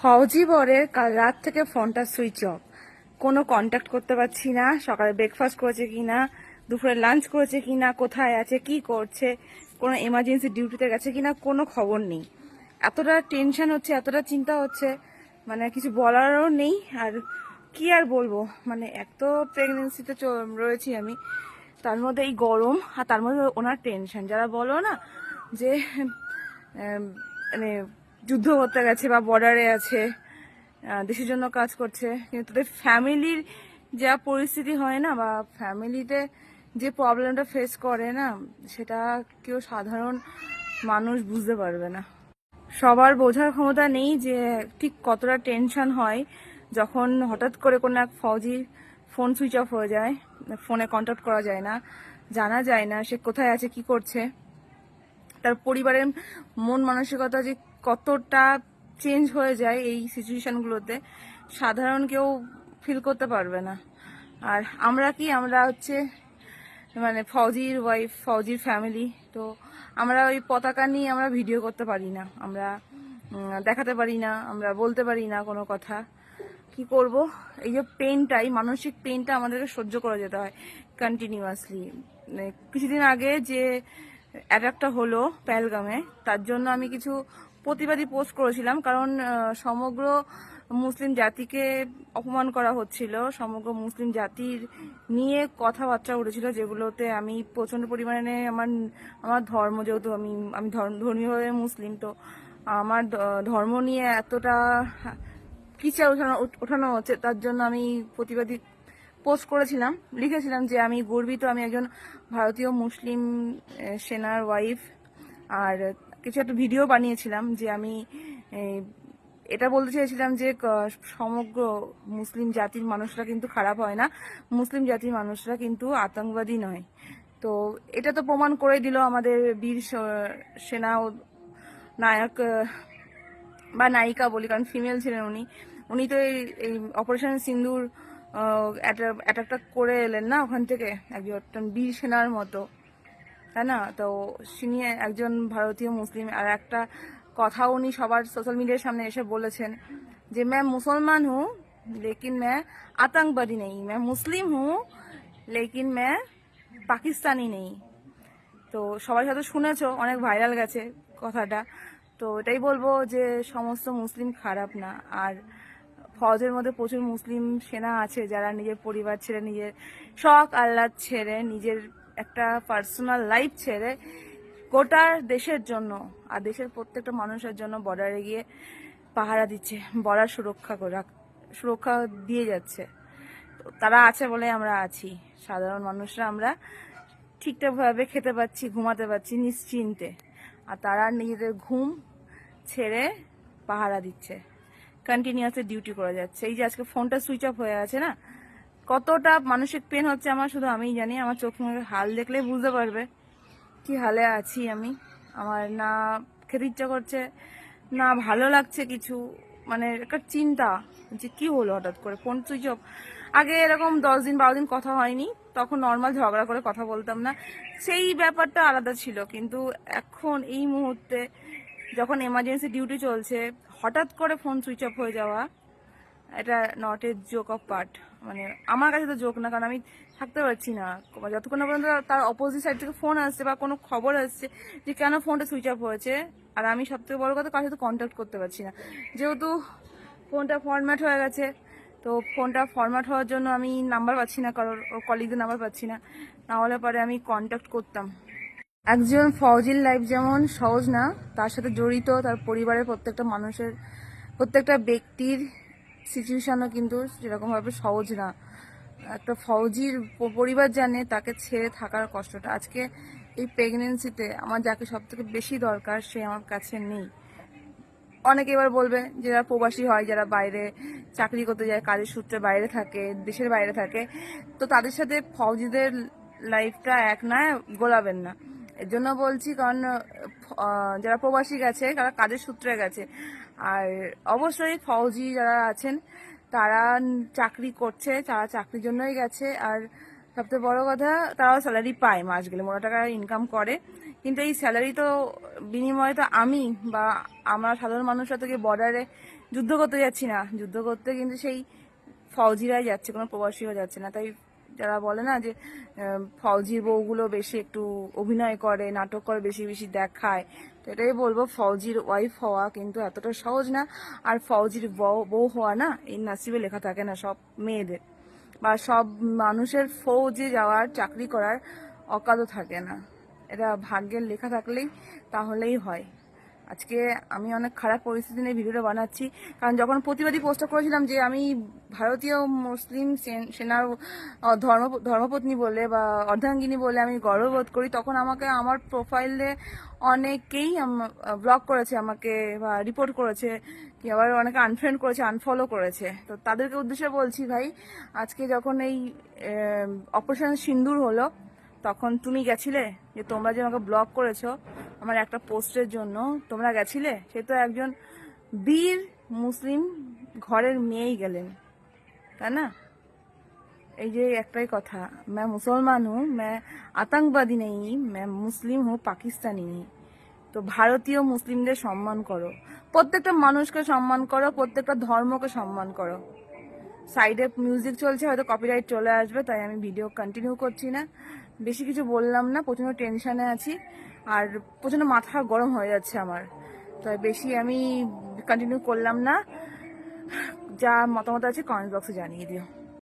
ফৌজি বরের কাল রাত থেকে ফোনটা সুইচ অফ। কোনো কন্ট্যাক্ট করতে পারছি না, সকালে ব্রেকফাস্ট করেছে কিনা, দুপুরে লাঞ্চ করেছে কিনা, কোথায় আছে, কি করছে, কোনো এমার্জেন্সি ডিউটিতে গেছে কিনা, কোনো খবর নেই। এতটা টেনশন হচ্ছে, এতটা চিন্তা হচ্ছে মানে কিছু বলারও নেই, আর কি আর বলব মানে এক তো প্রেগনেন্সিতে রয়েছি আমি, তার মধ্যে এই গরম, আর তার মধ্যে ওনার টেনশন যারা বলো না যে মানে যুদ্ধ করতে গেছে বা বর্ডারে আছে দেশের জন্য কাজ করছে, কিন্তু তাদের ফ্যামিলির যা পরিস্থিতি হয় না বা ফ্যামিলিতে যে প্রবলেমটা ফেস করে না, সেটা কেউ সাধারণ মানুষ বুঝতে পারবে না। সবার বোঝার ক্ষমতা নেই যে ঠিক কতটা টেনশন হয় যখন হঠাৎ করে কোনো এক ফৌজির ফোন সুইচ অফ হয়ে যায় ফোনে কন্ট্যাক্ট করা যায় না, জানা যায় না সে কোথায় আছে, কি করছে। তার পরিবারের মন মানসিকতা যে কতটা চেঞ্জ হয়ে যায় এই সিচুয়েশনগুলোতে সাধারণ কেউ ফিল করতে পারবে না। আর আমরা কি, আমরা হচ্ছে মানে ফৌজির ওয়াইফ ফৌজির ফ্যামিলি তো আমরা ওই পতাকা নিয়ে আমরা ভিডিও করতে পারি না। আমরা দেখাতে পারি না, আমরা বলতে পারি না কোনো কথা। কি করব? এই যে পেনটাই মানসিক পেনটা আমাদেরকে সহ্য করে যেতে হয় কন্টিনিউয়াসলি কিছুদিন আগে যে অ্যাটাকটা হলো প্যালগামে তার জন্য আমি কিছু প্রতিবাদী পোস্ট করেছিলাম, কারণ সমগ্র মুসলিম জাতিকে অপমান করা হচ্ছিল। সমগ্র মুসলিম জাতির নিয়ে কথাবার্তা উঠেছিল, যেগুলোতে আমি প্রচণ্ড পরিমাণে আমার আমার ধর্ম যেহেতু আমি আমি ধর্ম- ধর্মীয়ভাবে মুসলিম, তো আমার ধর্ম নিয়ে এতটা কিচার ওঠানো ওঠানো হচ্ছে, তার জন্য আমি প্রতিবাদী পোস্ট করেছিলাম, লিখেছিলাম যে আমি গর্বিত, আমি একজন ভারতীয় মুসলিম সেনার ওয়াইফ। আর কিছু একটা ভিডিও বানিয়েছিলাম যে আমি এটা বলতে চেয়েছিলাম যে সমগ্র মুসলিম জাতির মানুষরা কিন্তু খারাপ হয় না। মুসলিম জাতির মানুষরা কিন্তু আতঙ্কবাদী নয়। তো এটা তো প্রমাণ করে দিল আমাদের বীর সেনা নায়ক বা নায়িকা বলি, কারণ ফিমেল ছিলেন উনি। উনি তো এই এই অপারেশন সিন্দুর অ্যাটাকটা করে এলেন না ওখান থেকে? একজন বীর সেনার মতো। তাই না? তো তিনি একজন ভারতীয় মুসলিম আর একটা কথা উনি সবার সোশ্যাল মিডিয়ার সামনে এসে বলেছেন যে, ম্যাম, মুসলমান হু, লেকিন ম্যা আতঙ্কবাদী নেই। ম্যাম, মুসলিম হু, লেকিন ম্যা পাকিস্তানি নেই। তো সবাই হয়তো শুনেছ, অনেক ভাইরাল গেছে কথাটা। তো এটাই বলব যে, সমস্ত মুসলিম খারাপ না। আর ফৌজের মধ্যে প্রচুর মুসলিম সেনা আছে, যারা নিজের পরিবার ছেড়ে, নিজের শখ আহ্লাদ ছেড়ে, নিজের একটা পার্সোনাল লাইফ ছেড়ে গোটা দেশের জন্য আর দেশের প্রত্যেকটা মানুষের জন্য বর্ডারে গিয়ে পাহারা দিচ্ছে, বর্ডার সুরক্ষা সুরক্ষা দিয়ে যাচ্ছে। তারা আছে বলে আমরা আছি। সাধারণ মানুষরা আমরা ঠিকঠাকভাবে খেতে পাচ্ছি, ঘুমাতে পারছি নিশ্চিন্তে। আর তারা নিজেদের ঘুম ছেড়ে পাহারা দিচ্ছে। কন্টিনিউয়াসলি ডিউটি করে যাচ্ছে। এই যে আজকে ফোনটা সুইচ অফ হয়ে আছে না, কতটা মানসিক পেন হচ্ছে আমার শুধু আমিই জানি, আমার চোখ মুখে হাল দেখলেই বুঝতে পারবে কি হালে আছি আমি। আমার না খেতে ইচ্ছা করছে, না ভালো লাগছে কিছু মানে একটা চিন্তা যে কি হলো হঠাৎ করে, ফোন সুইচ অফ আগে এরকম দশ দিন বারো দিন কথা হয়নি, তখন নর্মাল ঝগড়া করে কথা বলতাম না। সেই ব্যাপারটা আলাদা ছিল, কিন্তু এখন এই মুহূর্তে যখন এমার্জেন্সি ডিউটি চলছে, হঠাৎ করে ফোন সুইচ অফ হয়ে যাওয়া, এটা not a joke of part মানে আমার কাছে তো জোক না, কারণ আমি থাকতে পারছি না। যতক্ষণ না পর্যন্ত তার অপোজিট সাইড থেকে ফোন আসছে বা কোনো খবর আসছে যে কেন ফোনটা সুইচ অফ হয়েছে, আর আমি সব থেকে বড় কথা, কার সাথে কন্ট্যাক্ট করতে পারছি না। যেহেতু ফোনটা ফরম্যাট হয়ে গেছে, তো ফোনটা ফরম্যাট হওয়ার জন্য আমি নাম্বার পাচ্ছি না, কারোর কলিগদের নাম্বার পাচ্ছি না। না হলে পরে আমি কন্ট্যাক্ট করতাম। একজন ফৌজির লাইফ যেমন সহজ না, তার সাথে জড়িত, তার পরিবারের প্রত্যেকটা মানুষের, প্রত্যেকটা ব্যক্তির সিচুয়েশনও কিন্তু সেরকমভাবে সহজ না। একটা ফৌজির পরিবার জানে তাকে ছেড়ে থাকার কষ্টটা। আজকে এই প্রেগনেন্সিতে আমার যাকে সব থেকে বেশি দরকার সে আমার কাছে নেই। অনেকে এবার বলবে যারা প্রবাসী হয়, যারা বাইরে চাকরি করতে যায়, কাজের সূত্রে বাইরে থাকে, দেশের বাইরে থাকে, তো তাদের সাথে ফৌজিদের লাইফটা এক না, গোলাবেন না। এর জন্য বলছি কারণ যারা প্রবাসী গেছে, তারা কাজের সূত্রে গেছে। আর অবশ্যই ফৌজি যারা আছেন, তারা চাকরি করছে, তারা চাকরির জন্যই গেছে। আর সবচেয়ে বড় কথা, তারাও স্যালারি পায় মাস গেলে মোটা টাকা ইনকাম করে। কিন্তু এই স্যালারি তো বিনিময়ে তো আমি বা আমরা সাধারণ মানুষরা থেকে বর্ডারে যুদ্ধ করতে যাচ্ছি না। যুদ্ধ করতে কিন্তু সেই ফৌজিরাই যাচ্ছে, কোনো প্রবাসীও যাচ্ছে না। তাই যারা বলে না যে ফৌজির বউগুলো বেশি একটু অভিনয় করে, নাটক করে বেশি বেশি দেখায়, তো এটাই বলব, ফৌজির ওয়াইফ হওয়া কিন্তু এতটা সহজ না। আর ফৌজির বউ হওয়া না, এই নাসিবে লেখা থাকে না সব মেয়েদের। বা সব মানুষের ফৌজে যাওয়ার, চাকরি করার অকাদও থাকে না। এটা ভাগ্যের লেখা থাকলেই তাহলেই হয়। আজকে আমি অনেক খারাপ পরিস্থিতি নিয়ে ভিডিওটা বানাচ্ছি। কারণ যখন প্রতিবাদী পোস্টটা করেছিলাম যে আমি ভারতীয় মুসলিম সেনার ধর্ম, ধর্মপত্নী বলে বা অর্ধাঙ্গিনী বলে আমি গর্ববোধ করি, তখন আমাকে আমার প্রোফাইলে অনেকেই ব্লক করেছে আমাকে বা রিপোর্ট করেছে, কি আবার অনেকে আনফ্রেন্ড করেছে আনফলো করেছে। তো তাদেরকে উদ্দেশ্যে বলছি ভাই, আজকে যখন এই অপারেশন সিন্দুর হলো তখন তুমি গেছিলে যে তোমরা যে আমাকে ব্লক করেছো আমার একটা পোস্টের জন্য তোমরা গেছিলে সে তো একজন বীর মুসলিম ঘরের মেয়েই গেলেন তাই না এই যে একটাই কথা मैं मुसलमान हूँ मैं आतंकवादी नहीं मैं मुस्लिम हूँ पाकिस्तानी नहीं তো ভারতীয় মুসলিমদের সম্মান করো প্রত্যেকটা মানুষকে সম্মান করো প্রত্যেকটা ধর্মকে সম্মান করো সাইডে মিউজিক চলছে হয়তো কপিরাইট চলে আসবে তাই আমি ভিডিও কন্টিনিউ করছি না বেশি কিছু বললাম না, প্রচণ্ড টেনশানে আছি, আর প্রচণ্ড মাথা গরম হয়ে যাচ্ছে আমার। তাই বেশি আমি কন্টিনিউ করলাম না। যা মতামত আছে কমেন্ট বক্সে জানিয়ে দিও।